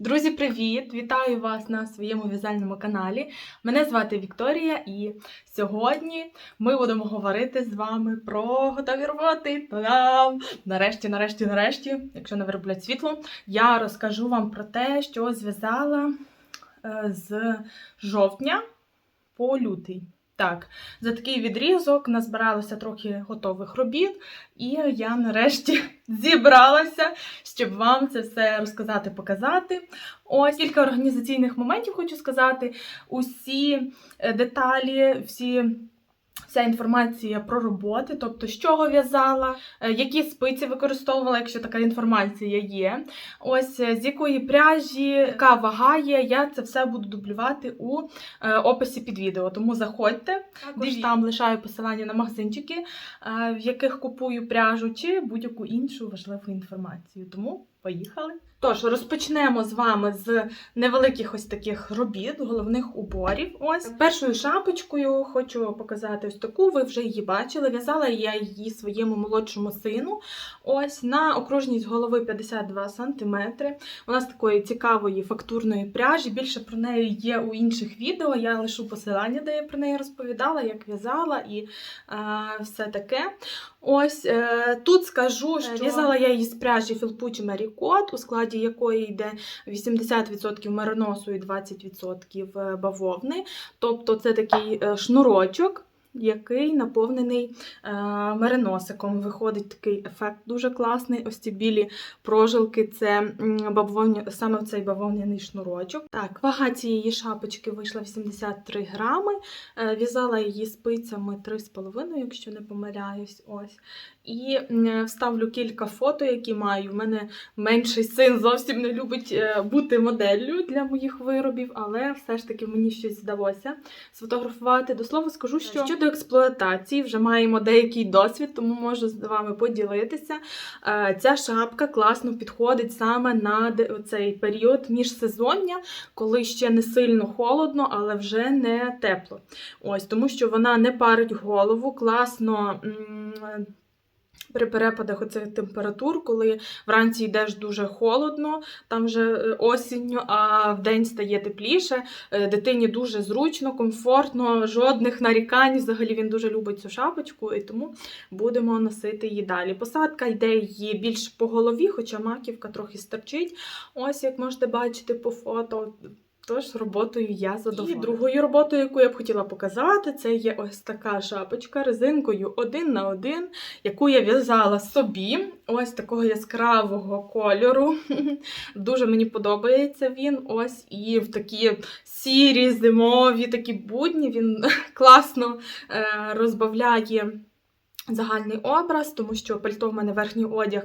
Друзі, привіт! Вітаю вас на своєму в'язальному каналі. Мене звати Вікторія, і сьогодні ми будемо говорити з вами про готові роботи. Та-дам! Нарешті, нарешті, нарешті, якщо не вироблять світло, я розкажу вам про те, що зв'язала е, з жовтня по лютий. Так, за такий відрізок назбиралося трохи готових робіт, і я нарешті зібралася, щоб вам це все розказати, показати. Ось кілька організаційних моментів хочу сказати. Усі е, деталі, всі. Вся інформація про роботи, тобто з чого в'язала, е, які спиці використовувала, якщо така інформація є. Ось е, з якої пряжі, яка вага є, я це все буду дублювати у е, описі під відео. Тому заходьте, також там лишаю посилання на магазинчики, в яких купую пряжу, чи будь-яку іншу важливу інформацію. Тому поїхали. Тож розпочнемо з вами з невеликих ось таких робіт, головних уборів. Ось першою шапочкою хочу показати ось таку. Ви вже її бачили. В'язала я її своєму молодшому сину. Ось на окружність голови 52 см. Вона з такої цікавої фактурної пряжі. Більше про неї є у інших відео. Я лишу посилання, де я про неї розповідала, як в'язала і е, все таке. Ось е, тут скажу, що в'язала я її з пряжі Філпучі Марікот, у складі якої йде 80% мериносу і 20% бавовни. Тобто це такий е, шнурочок. Який наповнений е, мериносиком. Виходить такий ефект дуже класний. Ось ці білі прожилки це бавовня, саме цей бавовняний шнурочок. Так, вага цієї шапочки вийшла 83 грами. Е, в'язала її спицями 3,5, якщо не помиляюсь. Ось. І м, вставлю кілька фото, які маю. У мене менший син зовсім не любить е, бути моделлю для моїх виробів, але все ж таки мені щось вдалося сфотографувати. До слова, скажу, що щодо експлуатації вже маємо деякий досвід, тому можу з вами поділитися. Е, Ця шапка класно підходить саме на цей період міжсезоння, коли ще не сильно холодно, але вже не тепло. Ось тому, що вона не парить голову, класно. При перепадах оцих температур, коли вранці йдеш дуже холодно, там вже е, осінню, а вдень стає тепліше. Е, Дитині дуже зручно, комфортно, жодних нарікань. Взагалі він дуже любить цю шапочку, і тому будемо носити її далі. Посадка йде її більш по голові, хоча маківка трохи стерчить. Ось як можете бачити по фото. Тож роботою я задоволена. І другою роботою, яку я б хотіла показати, це є ось така шапочка резинкою один на один, яку я в'язала собі. Ось такого яскравого кольору. Дуже мені подобається він. Ось і в такі сірі, зимові, такі будні він класно е, розбавляє. Загальний образ, тому що пальто в мене верхній одяг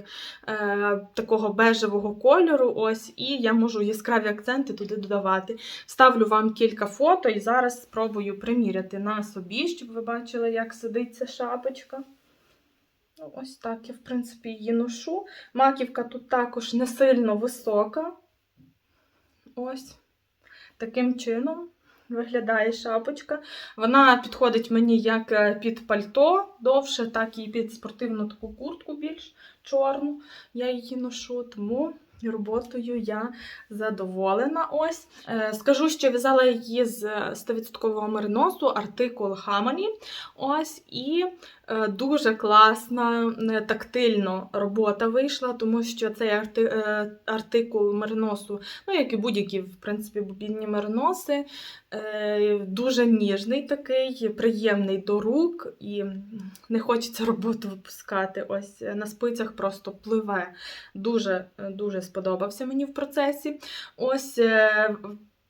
е, такого бежевого кольору. Ось, і я можу яскраві акценти туди додавати. Вставлю вам кілька фото і зараз спробую приміряти на собі, щоб ви бачили, як сидить ця шапочка. Ну, Ось так я, в принципі, її ношу. Маківка тут також не сильно висока. Ось таким чином виглядає шапочка. Вона підходить мені як е, під пальто довше, так і під спортивну таку куртку більш чорну. Я її ношу, тому роботою я задоволена. Ось. Е, Скажу, що в'язала її з 100% мериносу, артикул Harmony. Ось, і е, дуже класна, е, тактильно робота вийшла, тому що цей арти, артикул мериносу, ну, як і будь-які, в принципі, бобінні мериноси, дуже ніжний такий, приємний до рук, і не хочеться роботу випускати. Ось на спицях просто пливе. Дуже, е, дуже сподобався мені в процесі. Ось.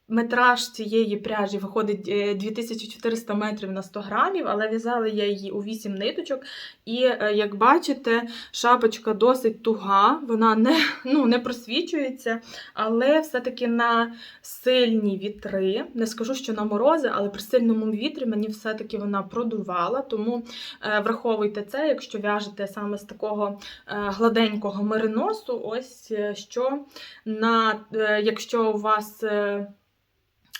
Е, Метраж цієї пряжі виходить е, 2400 метрів на 100 грамів, але в'язала я її у 8 ниточок. І, е, як бачите, шапочка досить туга, вона не, ну, не просвічується, але все-таки на сильні вітри. Не скажу, що на морози, але при сильному вітрі мені все-таки вона продувала. Тому е, враховуйте це, якщо в'яжете саме з такого е, гладенького мериносу, ось е, що на, е, якщо у вас.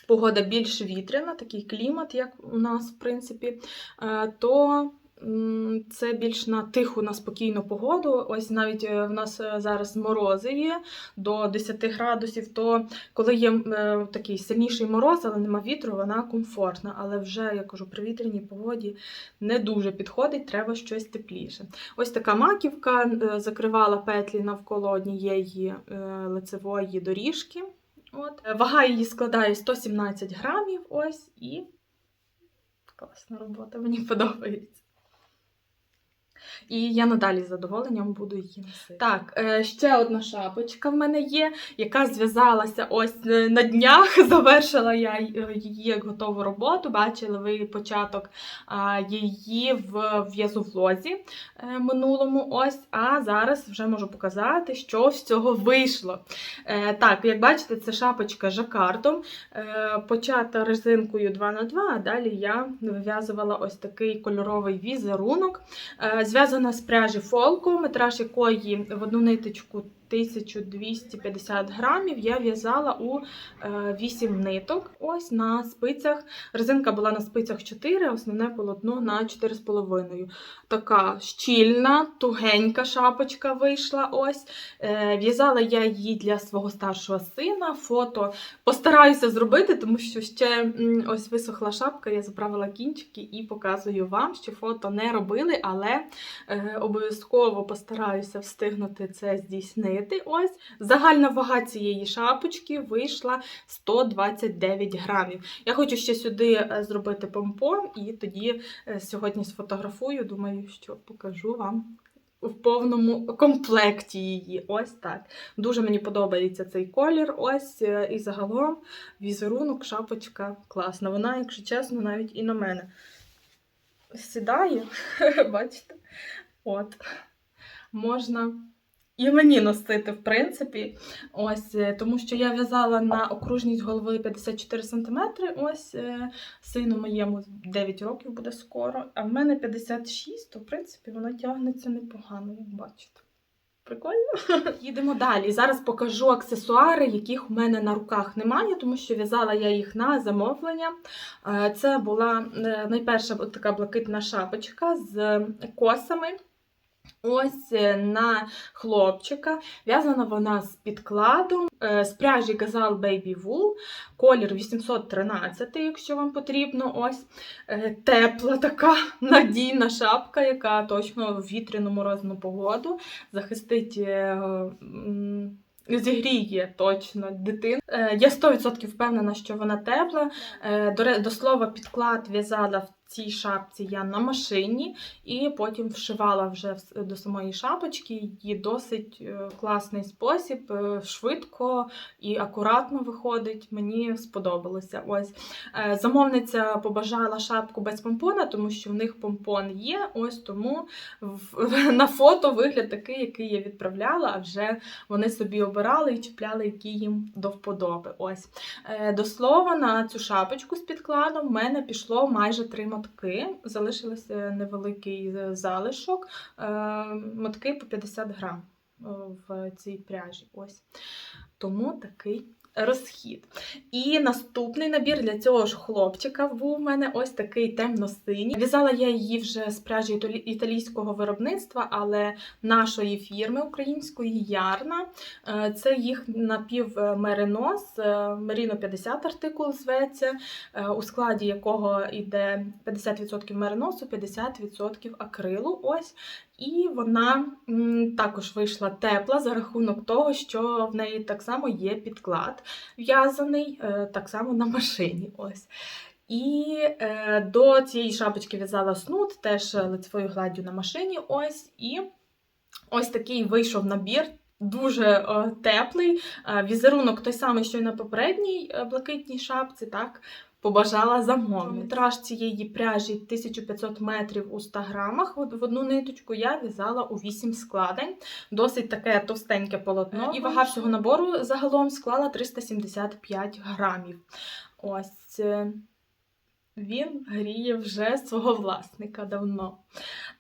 Погода більш вітряна, такий клімат, як у нас, в принципі, е, то це більш на тиху, на спокійну погоду. Ось навіть е, в нас е, зараз морози є до 10 градусів, то коли є такий сильніший мороз, але нема вітру, вона комфортна. Але вже, я кажу, при вітряній погоді не дуже підходить, треба щось тепліше. Ось така маківка закривала петлі навколо однієї лицевої доріжки. От. Е, Вага її складає 117 грамів. Ось і класна робота, мені подобається. І я надалі з задоволенням буду її носити. Так, е, ще одна шапочка в мене є, яка зв'язалася ось е, на днях. Завершила я е, її як готову роботу. Бачили ви початок її в в'язовлозі минулому. Ось, а зараз вже можу показати, що з цього вийшло. Так, як бачите, це шапочка жакардом, почата резинкою 2х2, а далі я вив'язувала ось такий кольоровий візерунок. Зв'язана з пряжі фолку, метраж якої в одну ниточку 1250 грамів. Я в'язала у 8 ниток. Ось на спицях. Резинка була на спицях 4, основне полотно на 4,5. Така щільна, тугенька шапочка вийшла. ось. Е, В'язала я її для свого старшого сина. Фото постараюся зробити, тому що ще ось висохла шапка, я заправила кінчики і показую вам, що фото не робили, але е, обов'язково постараюся встигнути це здійснити. Ось загальна вага цієї шапочки вийшла 129 грамів. Я хочу ще сюди е, зробити помпон, і тоді е, сьогодні сфотографую. Думаю, що покажу вам. В повному комплекті її. Ось так. Дуже мені подобається цей колір. Ось е, і загалом візерунок, шапочка класна. Вона, якщо чесно, навіть і на мене сідає. Бачите? От. Можна і мені носити, в принципі. Ось, е, тому що я в'язала на окружність голови 54 см. Ось е, сину моєму 9 років буде скоро, а в мене 56, то в принципі вона тягнеться непогано, як бачите. Прикольно. Їдемо далі. Зараз покажу аксесуари, яких у мене на руках немає, тому що в'язала я їх на замовлення. Е, Це була найперша така блакитна шапочка з косами. Ось е, на хлопчика. В'язана вона з підкладом, е, з пряжі Gazal Baby Wool, колір 813, якщо вам потрібно. Ось е, тепла така надійна шапка, яка точно в вітряну морозну погоду захистить. Зігріє точно дитину. Я 100% впевнена, що вона тепла. До слова, підклад в'язала в цій шапці я на машині, і потім вшивала вже до самої шапочки. Її досить е, класний спосіб, е, швидко і акуратно виходить. Мені сподобалося. Ось Е, замовниця побажала шапку без помпона, тому що в них помпон є. Ось тому на фото вигляд такий, який я відправляла, а вже вони собі обирали і чіпляли, які їм до вподоби. Ось. До слова, на цю шапочку з підкладом в мене пішло майже три мотки. залишилося невеликий е, залишок. Е, Мотки по 50 грам е, в цій пряжі. Ось. Тому такий розхід. І наступний набір для цього ж хлопчика був у мене ось такий темно-синій. В'язала я її вже з пряжі італійського виробництва, але нашої фірми української Ярна. Е, Це їх напівмеринос, Меріно 50 артикул зветься, е, у складі якого йде 50% мериносу, 50% акрилу. Ось. І вона також вийшла тепла за рахунок того, що в неї так само є підклад в'язаний, е, так само на машині. Ось. І е, до цієї шапочки в'язала снуд, теж лицевою гладдю на машині. Ось. І ось такий вийшов набір. Дуже е, теплий. Е, візерунок той самий, що й на попередній блакитній шапці, так. Побажала замовити. Метраж цієї пряжі 1500 метрів у 100 грамах. От В одну ниточку я в'язала у 8 складень. Досить таке товстеньке полотно. І вага всього набору загалом склала 375 грамів. Ось е, він гріє вже свого власника давно.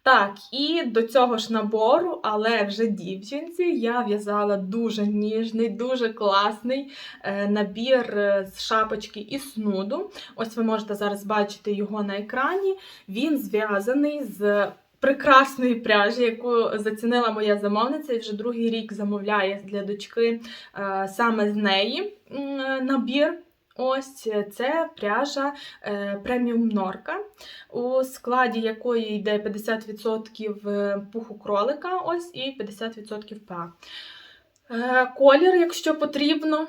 Так, і до цього ж набору, але вже дівчинці, я в'язала дуже ніжний, дуже класний е, набір е, з шапочки і снуду. Ось ви можете зараз бачити його на екрані. Він зв'язаний з. Прекрасної пряжі, яку зацінила моя замовниця, і вже другий рік замовляє для дочки е, саме з неї набір. Ось це пряжа е, преміум норка, у складі якої йде 50% пуху кролика, ось і 50% ПА. Е, колір, якщо потрібно.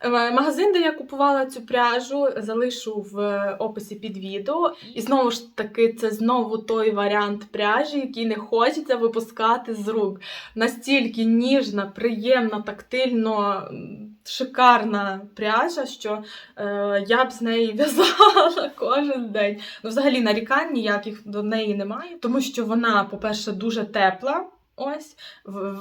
Е, Магазин, де я купувала цю пряжу, залишу в описі під відео. І знову ж таки, це знову той варіант пряжі, який не хочеться випускати з рук. Настільки ніжна, приємна, тактильно шикарна пряжа, що е, я б з неї в'язала кожен день. Ну, взагалі нарікань ніяких до неї немає, тому що вона, по-перше, дуже тепла. Ось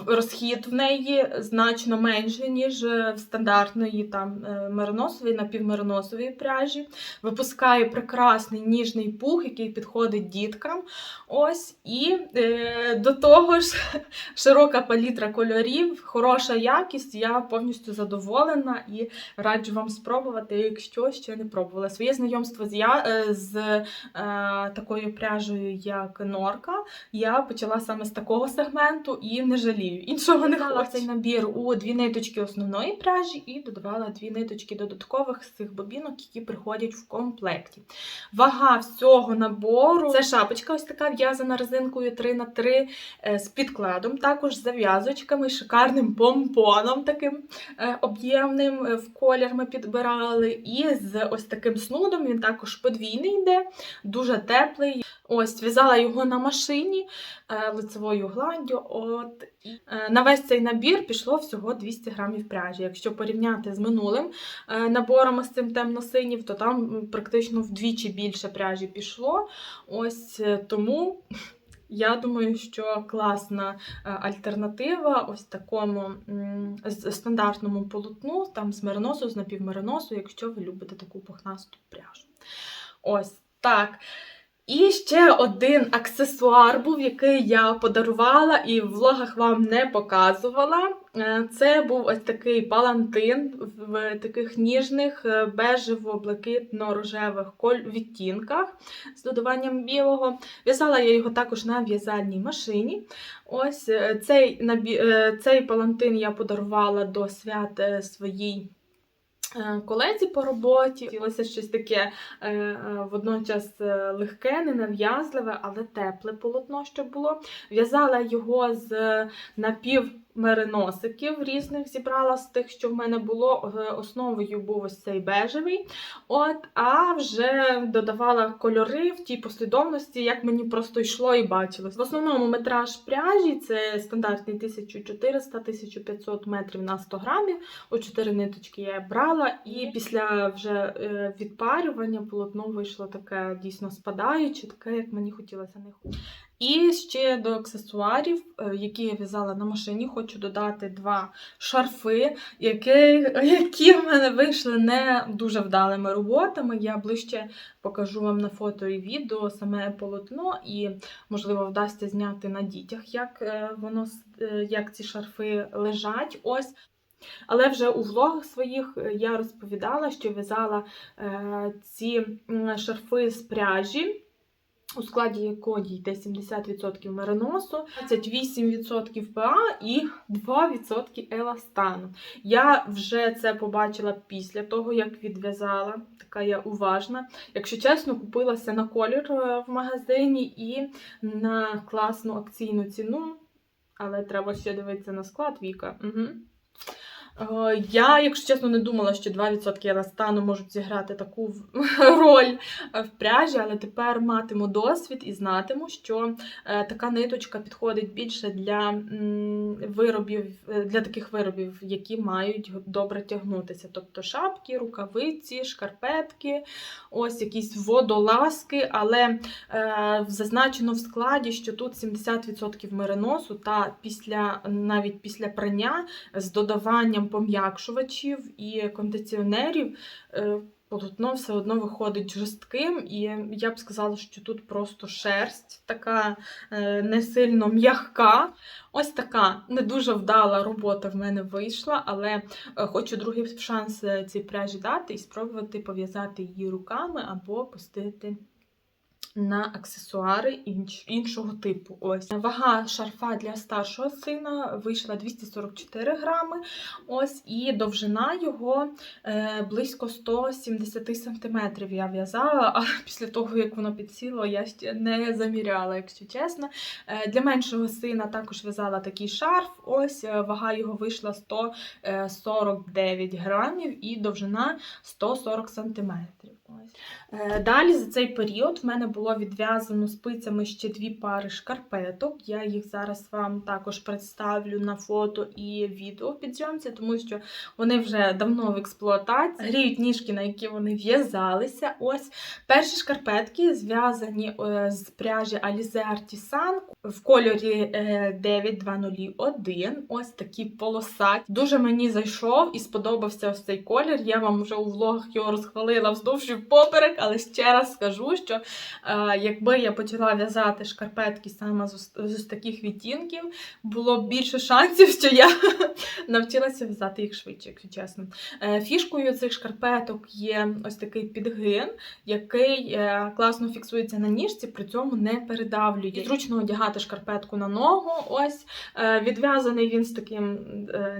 розхід в неї значно менший, ніж е, в стандартної там е, мериносової, пряжі. Випускає прекрасний ніжний пух, який підходить діткам. Ось і е, до того ж широка палітра кольорів, хороша якість. Я повністю задоволена і раджу вам спробувати, якщо ще не пробували. Своє знайомство з я е, з е, такою пряжею, як норка, я почала саме з такого сегменту і не жалію. Іншого не хочу. цей набір у дві ниточки основної пряжі і додавала дві ниточки додаткових з цих бобінок, які приходять в комплекті. Вага всього набору це шапочка, ось така в'язана резинкою 3х3 е, з підкладом, також з зав'язочками, шикарним помпоном таким е, об'ємним е, в колір ми підбирали. І з ось таким снудом він також подвійний йде, дуже теплий. Ось, в'язала його на машині е, лицевою гладдю. От. Е, На весь цей набір пішло всього 200 грамів пряжі. Якщо порівняти з минулим е, набором з цим темно-синів, то там практично вдвічі більше пряжі пішло. Ось тому. Я думаю, що класна альтернатива ось такому стандартному полотну, там з мериносу, з напівмериносу, якщо ви любите таку пухнасту пряжу. Ось так. І ще один аксесуар був, який я подарувала і в влогах вам не показувала. Е, Це був ось такий палантин в таких ніжних е, бежево-блакитно-рожевих відтінках з додаванням білого. В'язала я його також на в'язальній машині. Ось е, цей, цей палантин я подарувала до свят своїй. Е, Колезі по роботі хотілося щось таке е, е, водночас легке, ненав'язливе, але тепле полотно, щоб було. В'язала його з напівмериносиків різних, зібрала з тих, що в мене було. Основою був ось цей бежевий. От, а вже додавала кольори в тій послідовності, як мені просто йшло і бачилось. В основному метраж пряжі це стандартний 1400-1500 метрів на 100 грамів. У 4 ниточки я брала, і після вже е, відпарювання полотно вийшло таке дійсно спадаюче, таке, як мені хотілося не. І ще до аксесуарів, е, які я в'язала на машині, хочу додати два шарфи, які, які в мене вийшли не дуже вдалими роботами. Я ближче покажу вам на фото і відео саме полотно, і, можливо, вдасться зняти на дітях, як е, воно е, як ці шарфи лежать. Ось. Але вже у влогах своїх я розповідала, що в'язала ці шарфи з пряжі. У складі якої йде 70% мериносу, 28% ПА і 2% еластану. Я вже це побачила після того, як відв'язала. Така я уважна. Якщо чесно, купилася на колір е, в магазині і на класну акційну ціну. Але треба ще дивитися на склад Віка. Угу. Е, Я, якщо чесно, не думала, що 2% еластану можуть зіграти таку роль е, в пряжі, але тепер матиму досвід і знатиму, що е, така ниточка підходить більше для виробів, для таких виробів, які мають добре тягнутися. Тобто шапки, рукавиці, шкарпетки, ось якісь водолазки, але зазначено в складі, що тут 70% мериносу, та після навіть після прання з додаванням пом'якшувачів і кондиціонерів. е, полотно все одно виходить жорстким, і я б сказала, що тут просто шерсть така е, не сильно м'ягка. Ось така не дуже вдала робота в мене вийшла, але е, хочу другий шанс цій пряжі дати і спробувати пов'язати її руками або пустити на аксесуари інш, іншого типу. Ось вага шарфа для старшого сина вийшла 244 грами. Ось і довжина його е, близько 170 сантиметрів. Я в'язала, а після того як воно підсіло, я не заміряла, якщо чесно. Е, для меншого сина також в'язала такий шарф. Ось е, вага його вийшла 149 грамів і довжина 140 сантиметрів. Ось. Е, Далі за цей період в мене було відв'язано спицями ще дві пари шкарпеток. Я їх зараз вам також представлю на фото і відео в підзйомці, тому що вони вже давно в експлуатації. Гріють ніжки, на які вони в'язалися. Ось перші шкарпетки зв'язані е, з пряжі Alize Artisan в кольорі е, 9201. Ось такі полосаті. Дуже мені зайшов і сподобався ось цей колір. Я вам вже у влогах його розхвалила вздовж і поперек, але ще раз скажу, що е, якби я почала в'язати шкарпетки саме з, з таких відтінків, було б більше шансів, що я навчилася в'язати їх швидше, якщо чесно. Е, Фішкою цих шкарпеток є ось такий підгин, який е, класно фіксується на ніжці, при цьому не передавлює. І Зручно одягати шкарпетку на ногу. Ось е, відв'язаний він з таким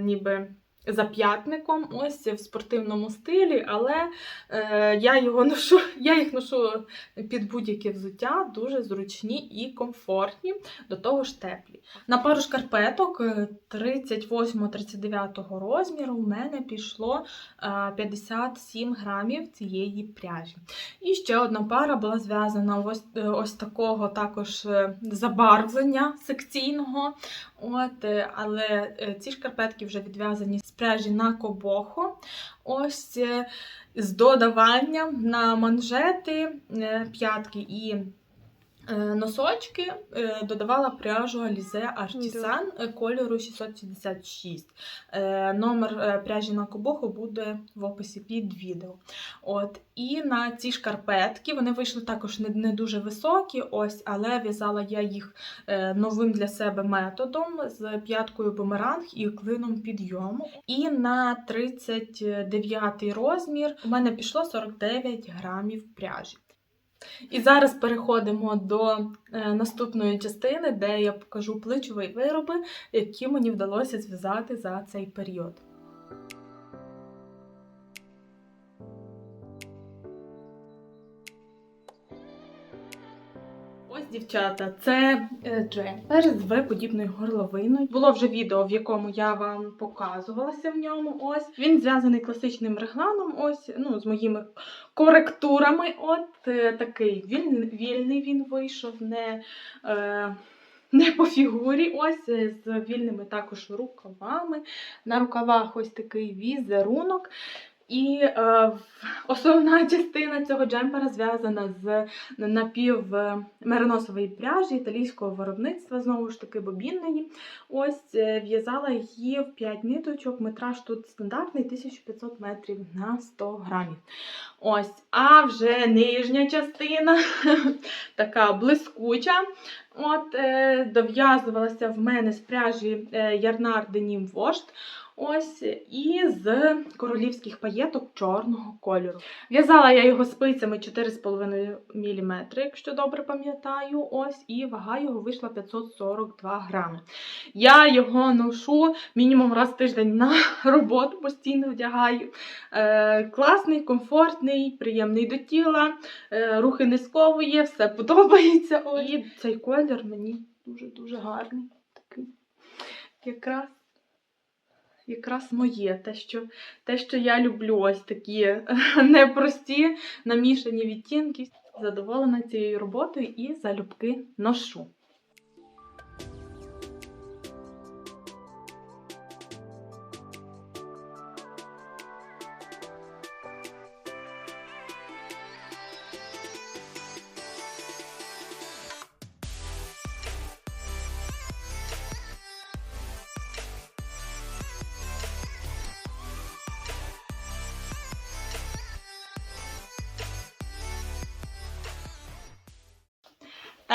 ніби. Зап'ятником, ось в спортивному стилі, але е, я його ношу, я їх ношу під будь-яке взуття, дуже зручні і комфортні, до того ж теплі. На пару шкарпеток е, 38-39 розміру у мене пішло е, 57 грамів цієї пряжі. І ще одна пара була зв'язана ось, е, ось такого також е, забарвлення секційного. От, е, але е, ці шкарпетки вже відв'язані з пряжі на кобохо. Ось е, з додаванням на манжети, п'ятки і носочки е, додавала пряжу Alize Artisan е, кольору 666. Е, Номер е, пряжі на кобохо буде в описі під відео. От, і на ці шкарпетки вони вийшли також не, не дуже високі, ось, але в'язала я їх е, новим для себе методом з п'яткою бумеранг і клином підйому. І на 39 розмір у мене пішло 49 грамів пряжі. І зараз переходимо до е, наступної частини, де я покажу плечові вироби, які мені вдалося зв'язати за цей період. Дівчата, це е, джемпер з В-подібною горловиною. Було вже відео, в якому я вам показувалася в ньому. Ось він зв'язаний класичним регланом, ось ну з моїми коректурами. От е, такий вільний, вільний він вийшов, не, е, не по фігурі. Ось е, з вільними також рукавами. На рукавах ось такий візерунок. І е, основна частина цього джемпера зв'язана з напів е, пряжі італійського виробництва, знову ж таки бобінної. Ось е, в'язала її в 5 ниточок. Метраж тут стандартний 1500 метрів на 100 грамів. Ось, а вже нижня частина така блискуча. От, е, дов'язувалася в мене з пряжі е, Ярнар Денім Вошт. Ось і з королівських паєток чорного кольору. В'язала я його спицями 4,5 мм, якщо добре пам'ятаю. Ось, і вага його вийшла 542 грами. Я його ношу мінімум раз в тиждень на роботу, постійно вдягаю. Е, класний, комфортний, приємний до тіла, е, рухи не сковує, все подобається. І цей колір мені дуже-дуже гарний. Такий якраз якраз моє, те, що, те, що я люблю, ось такі е, непрості намішані відтінки. Задоволена цією роботою і залюбки ношу.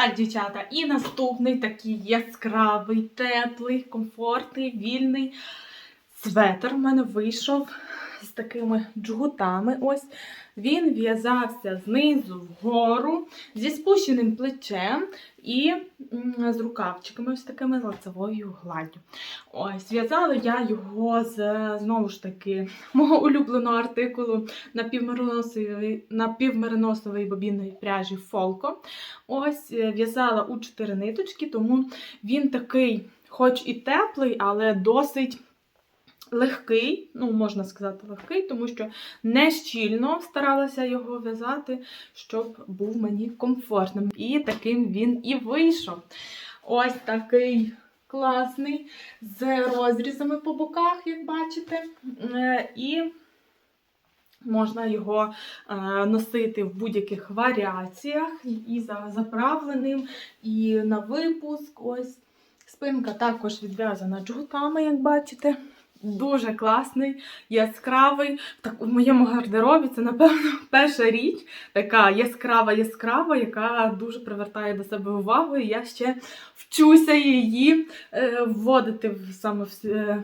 Так, дівчата, і наступний такий яскравий, теплий, комфортний, вільний светр в мене вийшов з такими джгутами. Ось він в'язався знизу вгору зі спущеним плечем і з рукавчиками, з такими лицевою гладдю. Ось, в'язала я його з знову ж таки мого улюбленого артикулу напівмериносової, бобінної пряжі Фолко. Ось е, в'язала у 4 ниточки, тому він такий, хоч і теплий, але досить легкий, ну, можна сказати, легкий, тому що не щільно старалася його в'язати, щоб був мені комфортним. І таким він і вийшов. Ось такий класний, з розрізами по боках, як бачите. Е, І можна його е, носити в будь-яких варіаціях, і за заправленим, і на випуск. Ось. Спинка також відв'язана джгутами, як бачите. Дуже класний, яскравий. Так, у моєму гардеробі це, напевно, перша річ, така яскрава, яскрава, яка дуже привертає до себе увагу. І я ще вчуся її е, вводити в саме е,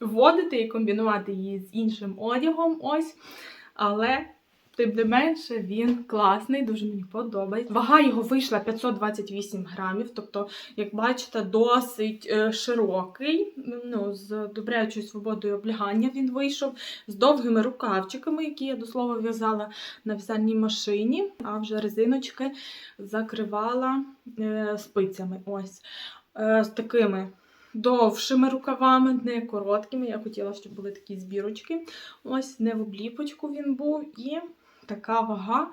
вводити і комбінувати її з іншим одягом. Ось. Але тим не менше він класний, дуже мені подобається. Вага його вийшла 528 грамів, тобто, як бачите, досить е, широкий. Ну, з добрячою свободою облягання він вийшов, з довгими рукавчиками, які я до слова в'язала на в'язальній машині, а вже резиночки закривала е, спицями. Ось е, з такими. Довшими рукавами, не короткими. Я хотіла, щоб були такі збірочки. Ось не в обліпочку він був. І така вага.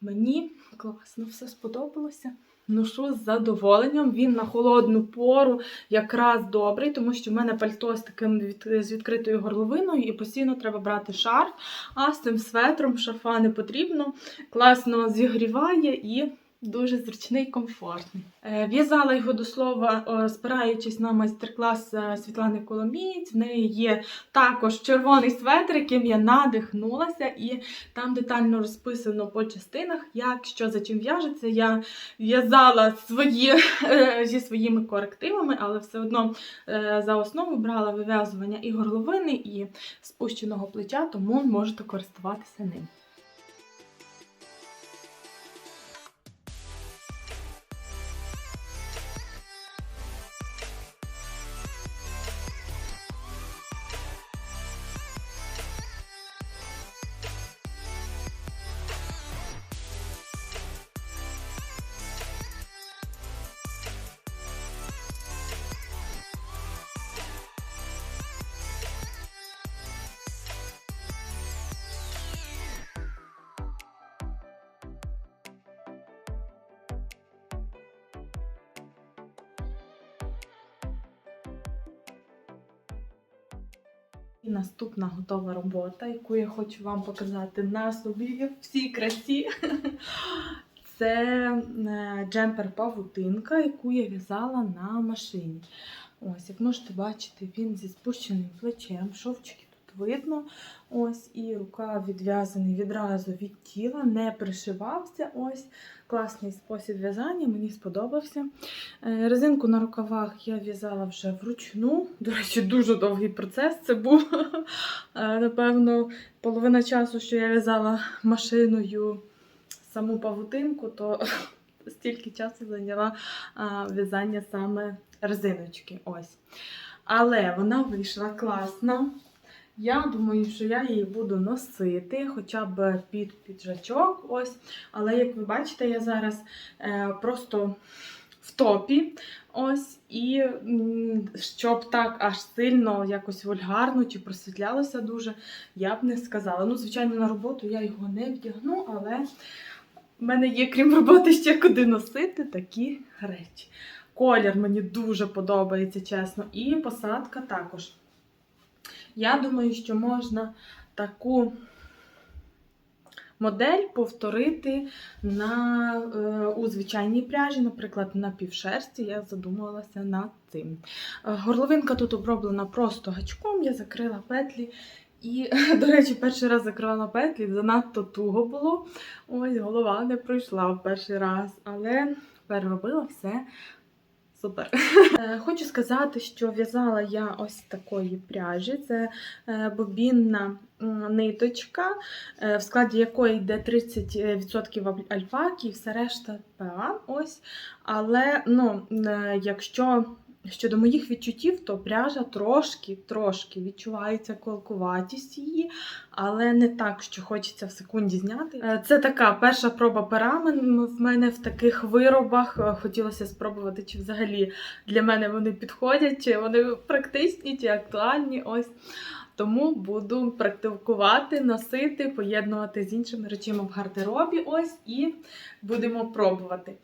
Мені класно все сподобалося. Ношу з задоволенням. Він на холодну пору якраз добрий, тому що в мене пальто з таким від, з відкритою горловиною і постійно треба брати шарф. А з цим светром шарфа не потрібно. Класно зігріває і дуже зручний комфортний. Е, В'язала його до слова, спираючись на майстер-клас е, Світлани Коломієць. В неї є також червоний светр, яким я надихнулася, і там детально розписано по частинах, як що за чим в'яжеться. Я в'язала свої е, зі своїми корективами, але все одно за основу брала вив'язування і горловини, і спущеного плеча, тому можете користуватися ним. І наступна готова робота, яку я хочу вам показати на собі в всій красі. Це е, джемпер павутинка, яку я в'язала на машині. Ось, як можете бачити, він зі спущеним плечем, шовчики видно. Ось, і рука відв'язаний відразу від тіла, не пришивався. Ось класний спосіб в'язання, мені сподобався. Е, Резинку на рукавах я в'язала вже вручну. До речі, дуже довгий процес це був. Е, Напевно, половина часу, що я в'язала машиною саму павутинку, то стільки часу зайняла в'язання саме резиночки. Ось. Але вона вийшла класна. Я думаю, що я її буду носити хоча б під піджачок. Ось. Але як ви бачите, я зараз е, просто в топі. Ось, і щоб так аж сильно якось вульгарно чи просвітлялося дуже, я б не сказала. Ну, звичайно, на роботу я його не вдягну, але в мене є, крім роботи, ще куди носити такі речі. Колір мені дуже подобається, чесно, і посадка також. Я думаю, що можна таку модель повторити на, е, у звичайній пряжі, наприклад, на півшерсті. Я задумувалася над цим. Е, Горловинка тут оброблена просто гачком, я закрила петлі. І, до речі, перший раз закривала петлі, занадто туго було. Ось голова не пройшла в перший раз. Але переробила все. Супер. Е, Хочу сказати, що в'язала я ось такої пряжі. Це е, бобінна ниточка, е, в складі якої йде 30% аль- альпаки, і все решта ПА. Ось. Але ну, якщо щодо моїх відчуттів, то пряжа трошки, трошки відчувається колкуватість її, але не так, що хочеться в секунді зняти. Е, Це така перша проба пера мен- в мене в таких виробах. Е, Хотілося спробувати, чи взагалі для мене вони підходять, чи вони практичні, чи актуальні. Ось. Тому буду практикувати, носити, поєднувати з іншими речами в гардеробі. Ось і будемо пробувати.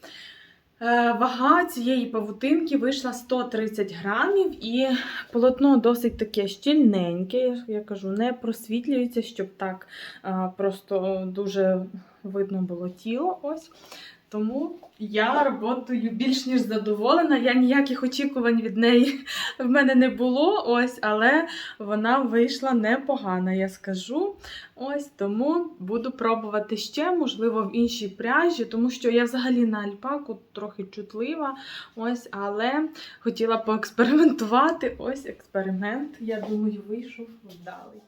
Е, Вага цієї павутинки вийшла 130 грамів, і полотно досить таке щільненьке. Я кажу, не просвітлюється, щоб так е, просто дуже видно було тіло. Ось. Тому я роботою більш ніж задоволена. Я ніяких очікувань від неї в мене не було. Ось, але вона вийшла непогана, я скажу. Ось тому буду пробувати ще, можливо, в іншій пряжі, тому що я взагалі на альпаку трохи чутлива. Ось, але хотіла поекспериментувати. Ось експеримент, я думаю, вийшов вдалий.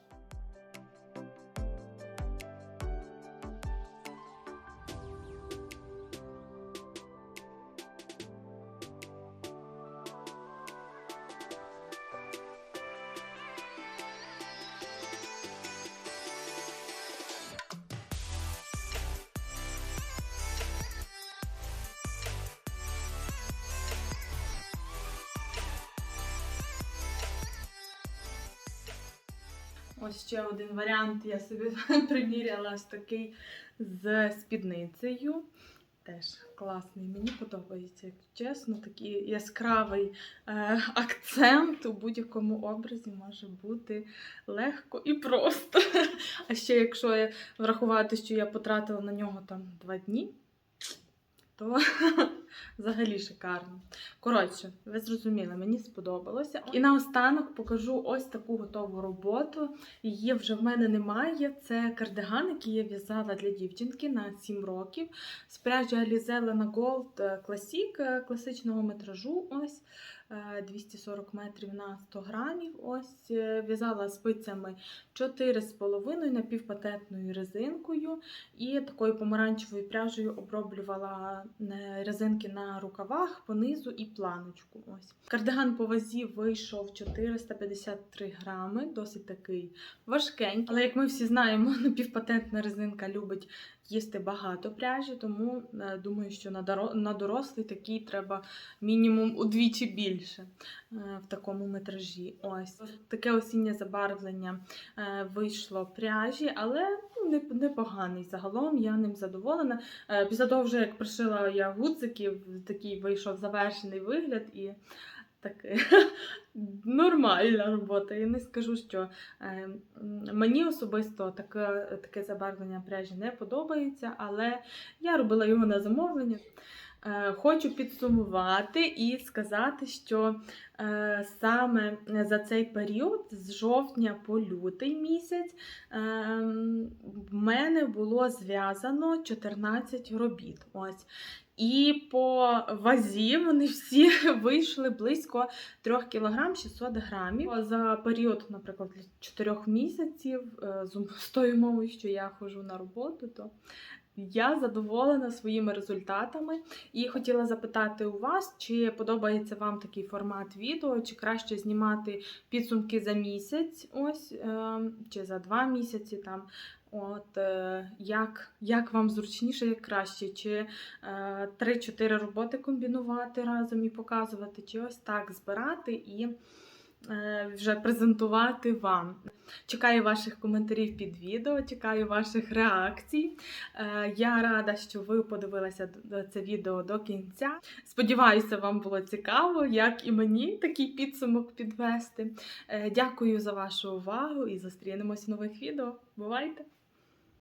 Ось ще один варіант. Я собі приміряла ось такий з спідницею. Теж класний. Мені подобається, як чесно, такий яскравий е, акцент у будь-якому образі може бути легко і просто. А ще якщо я врахувати, що я потратила на нього там два дні, то взагалі шикарно. Коротше, ви зрозуміли, мені сподобалося. І наостанок покажу ось таку готову роботу. Її вже в мене немає. Це кардиган, який я в'язала для дівчинки на 7 років. З пряжі Alize Lena Gold Classic е, класичного метражу. Ось 240 метрів на 100 грамів. Ось е, в'язала спицями 4,5 напівпатентною резинкою. І такою помаранчевою пряжею оброблювала е, резинки на рукавах, понизу і планочку. Ось. Кардиган по вазі вийшов 453 грами, досить такий важкенький. Але як ми всі знаємо, напівпатентна резинка любить їсти багато пряжі, тому е, думаю, що на дорослий такий треба мінімум удвічі більше е, в такому метражі. Ось таке осіннє забарвлення е, вийшло пряжі, але ну, непоганий загалом. Я ним задоволена. Е, Після того, вже як пришила я гудзиків, такий вийшов завершений вигляд і таке нормальна робота. Я не скажу, що е, мені особисто таке, таке забарвлення пряжі не подобається, але я робила його на замовлення. Е, Хочу підсумувати і сказати, що е, саме за цей період, з жовтня по лютий місяць, е, в мене було зв'язано 14 робіт. Ось. І по вазі вони всі вийшли близько 3 кг 600 грамів. За період, наприклад, 4 місяців з тою мовою, що я ходжу на роботу, то я задоволена своїми результатами і хотіла запитати у вас, чи подобається вам такий формат відео, чи краще знімати підсумки за місяць, ось, е, чи за два місяці там. От е, як, як вам зручніше, як краще, чи е, 3-4 роботи комбінувати разом і показувати, чи ось так збирати і е, вже презентувати вам. Чекаю ваших коментарів під відео, чекаю ваших реакцій. Е, Я рада, що ви подивилися це відео до кінця. Сподіваюся, вам було цікаво, як і мені такий підсумок підвести. Е, Дякую за вашу увагу і зустрінемось в нових відео. Бувайте!